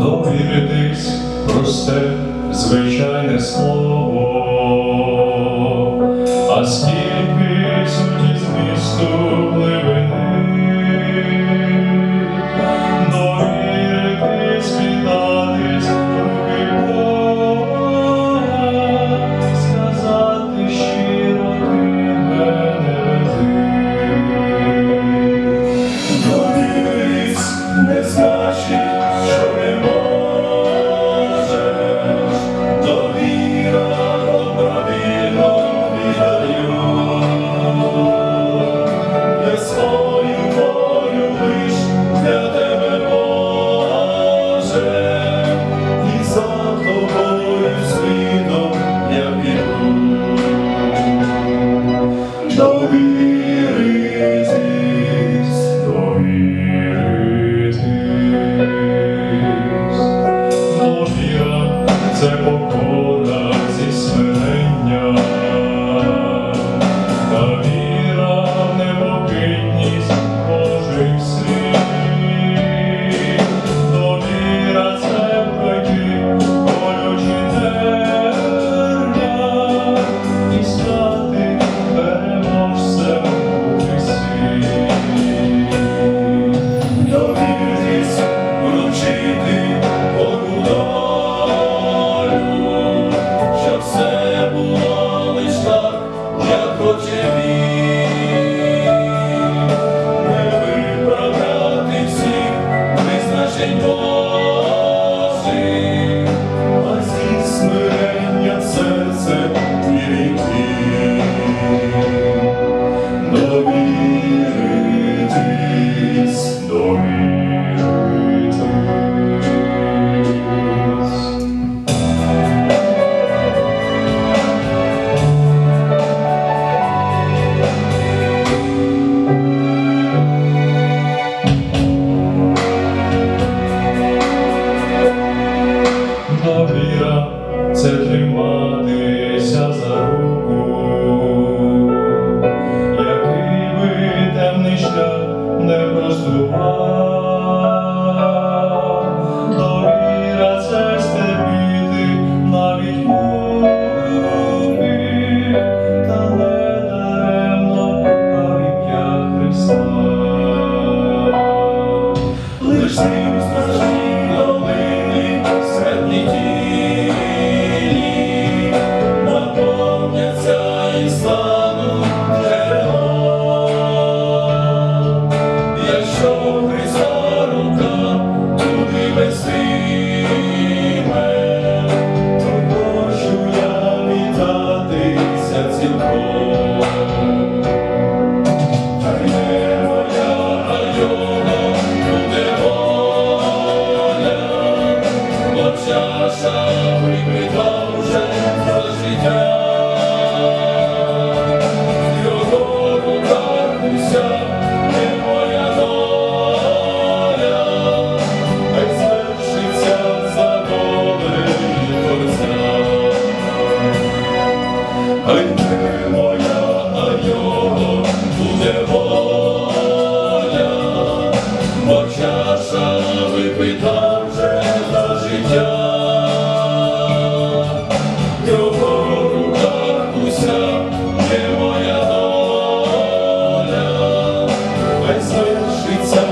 Довіритись, просте, звичайне слово, не